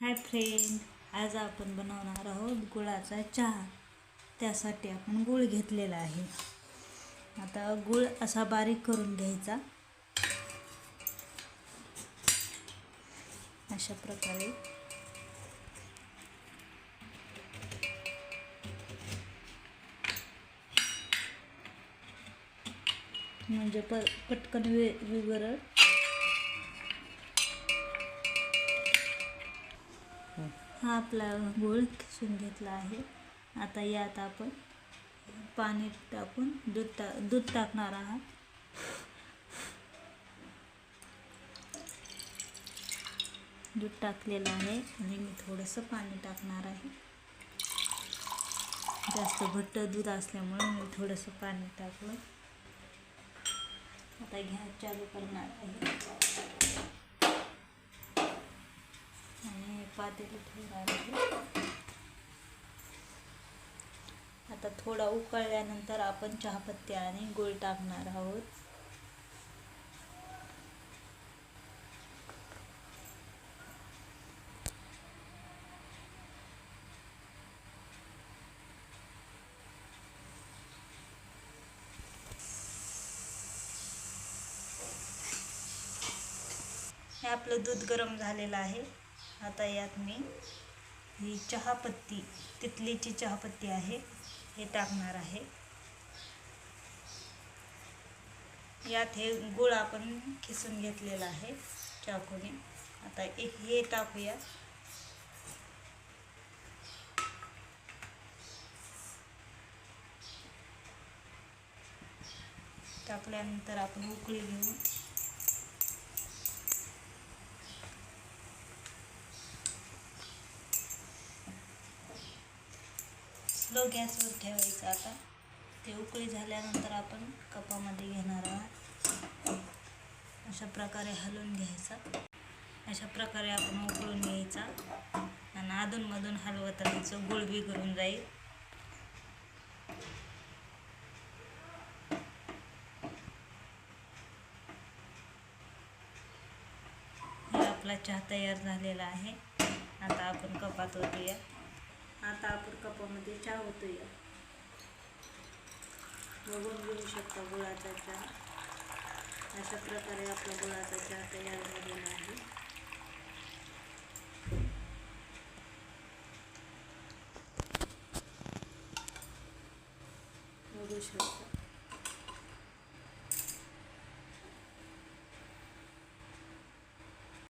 Hi friend आज आपण बनवणार आहोत गुळाचा चहा. त्यासाठी आपण गुळ घेतलेला आहे. आता गुळ असा बारीक करून घ्यायचा. अशा प्रकारे. म्हणजे प पटकन वे विवरण हा आपला गोळ किसून घेतला आहे. आता यात आपण पाणी टाकून दूध टा दूध टाकणार आहात. दूध टाकलेलं आहे आणि मी थोडंसं पाणी टाकणार आहे. जास्त घट्ट दूध असल्यामुळे मी थोडंसं पाणी टाकलं. आता घ्या चालू करणार आहे. आणि पातेलं ठेवणार आहे. आता थोडा उकळल्यानंतर आपण चहापत्ती आणि गुळ टाकणार आहोत. हे आपलं दूध गरम झालेलं आहे. आता यात मी. ही चहापत्ती तितलीची चहापत्ती आहे. हे टाकणार आहे. यात हे गुळ आपण खिसून घेतलेला आहे चाकूने. आता एक हे टाकूया. टाकल्यानंतर आपण उकळी घेऊन स्लो गॅसवर ठेवायचं आता? ते उकळी झाल्यानंतर आपण कपामध्ये घेणार आहात. अशा प्रकारे हलवून घ्यायचा. अशा प्रकारे आपण उकळून घ्यायचा. आणि अधूनमधून हलवत राहायचं. गुळबी करून जाईल. हे आपला चहा तयार झालेला आहे. आता आपण कपात ओतूया. आता आपण कपामध्ये चहा होतोया बघून घेऊ शकता गुळाचा चहा. अशा प्रकारे आपला गुळाचा चहा तयार झालेला आहे. बघू शकता.